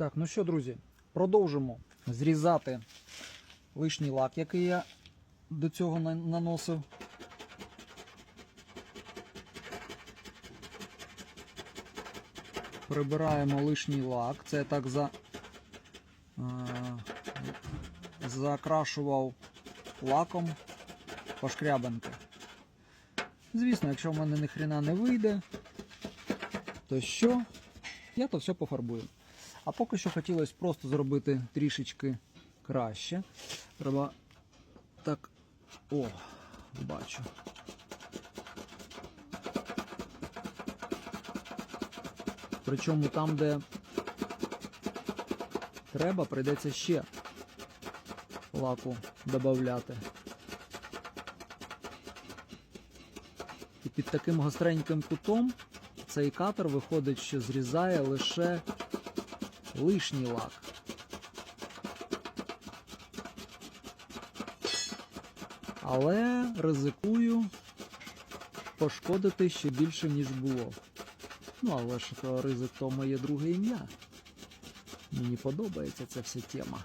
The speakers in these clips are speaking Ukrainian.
Так, ну що, друзі, продовжимо зрізати лишній лак, який я до цього наносив. Прибираємо лишній лак. Це я так за, е, закрашував лаком пошкрябинки. Звісно, якщо в мене ні хрена не вийде, то що? Я то все пофарбую. А поки що хотілося просто зробити трішечки краще. Треба так. О, бачу. Причому там, де треба, прийдеться ще лаку додати. І під таким гостреньким кутом цей катер виходить, що зрізає лише лишній лак. Але ризикую пошкодити ще більше, ніж було. Ну, але ж то ризик то моє друге ім'я. Мені подобається ця вся тема.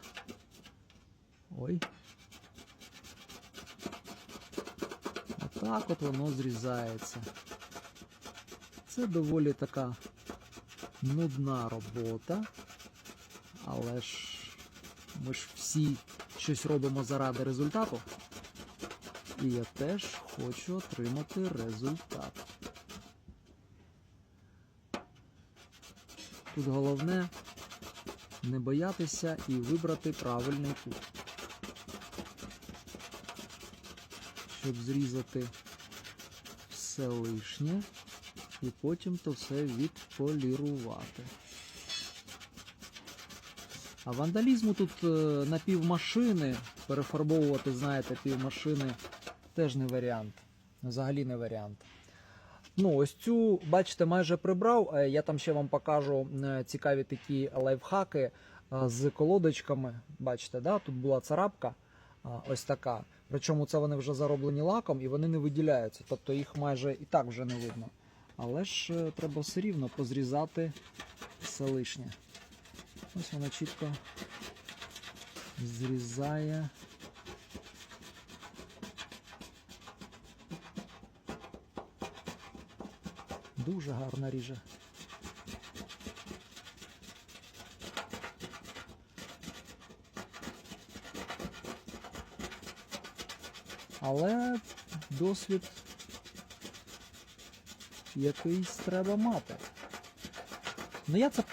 Ой. Отак от воно зрізається. Це доволі така нудна робота. Але ж ми ж всі щось робимо заради результату. І я теж хочу отримати результат. Тут головне не боятися і вибрати правильний кут. Щоб зрізати все лишнє і потім то все відполірувати. А вандалізму тут е, на півмашини перефарбовувати, знаєте, півмашини теж не варіант. Взагалі не варіант. Ну, ось цю, бачите, майже прибрав. Е, Я там ще вам покажу е, цікаві такі лайфхаки з колодочками. Бачите, да? тут була царапка ось така. Причому це вони вже зароблені лаком і вони не виділяються. Тобто їх майже і так вже не видно. Але ж треба все рівно позрізати все лишнє. Ось вона чітко зрізає. Дуже гарно ріже. Але досвід якийсь треба мати. Ну я це